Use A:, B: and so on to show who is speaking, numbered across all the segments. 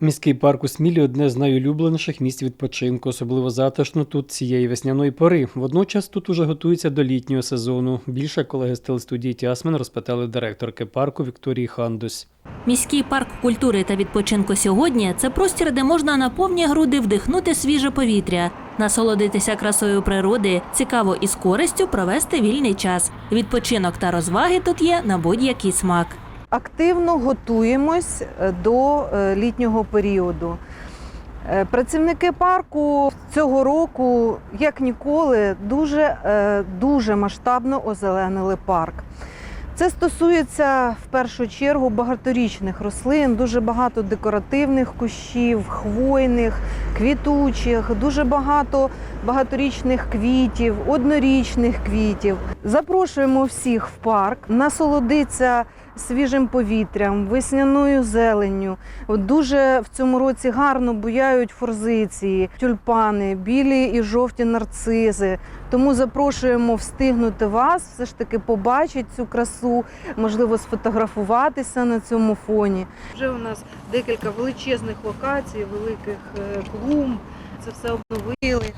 A: Міський парк у Смілі одне з найулюбленіших місць відпочинку, особливо затишно тут цієї весняної пори. Водночас тут уже готуються до літнього сезону. Більше колеги з телестудії Тіасмен розпитали директорки парку Вікторії Хандус.
B: Міський парк культури та відпочинку сьогодні це простір, де можна на повні груди вдихнути свіже повітря, насолодитися красою природи, цікаво і з користю провести вільний час. Відпочинок та розваги тут є на будь-який смак.
C: Активно готуємось е, до е, літнього періоду. Е, Працівники парку цього року, як ніколи, дуже, дуже масштабно озеленили парк. Це стосується в першу чергу багаторічних рослин, дуже багато декоративних кущів, хвойних, квітучих, дуже багато багаторічних квітів, однорічних квітів. Запрошуємо всіх в парк, насолодитися свіжим повітрям, весняною зеленню. Дуже в цьому році гарно буяють форзиції, тюльпани, білі і жовті нарцизи. Тому запрошуємо встигнути вас, все ж таки побачити цю красу, можливо, сфотографуватися на цьому фоні. Вже у нас декілька величезних локацій, великих е, клумб. Це все обновили.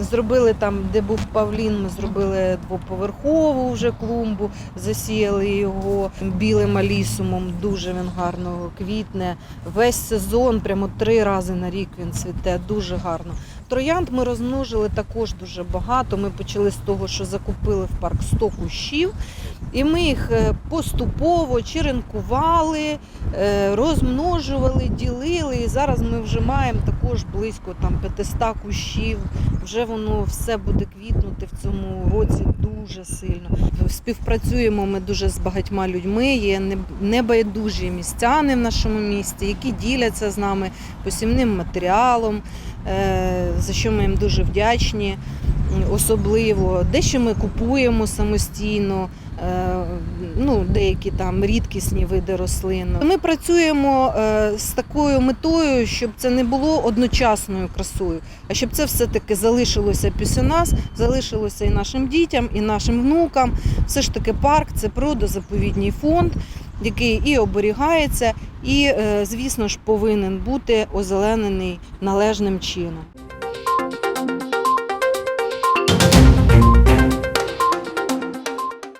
C: Зробили там, де був павлін, ми зробили двоповерхову вже клумбу, засіяли його білим алісумом. Дуже він гарно квітне. Весь сезон, прямо три рази на рік він цвіте, дуже гарно. Троянд ми розмножили також дуже багато. Ми почали з того, що закупили в парк 100 кущів, і ми їх е, поступово черенкували, е, розмножували, ділили. І зараз ми вже маємо також близько там 500 кущів. Вже воно все буде квітнути в цьому році дуже сильно. Співпрацюємо ми дуже з багатьма людьми. Є небайдужі містяни в нашому місті, які діляться з нами посівним матеріалом, е, за що ми їм дуже вдячні. Особливо дещо ми купуємо самостійно, е, ну, деякі там рідкісні види рослин. Ми працюємо е, з такою метою, щоб це не було одночасною красою, а щоб це все-таки залишилося після нас, залишилося і нашим дітям, і нашим внукам. Все ж таки парк це природозаповідній фонд, який і оберігається, і, е, звісно ж, повинен бути озеленений належним чином.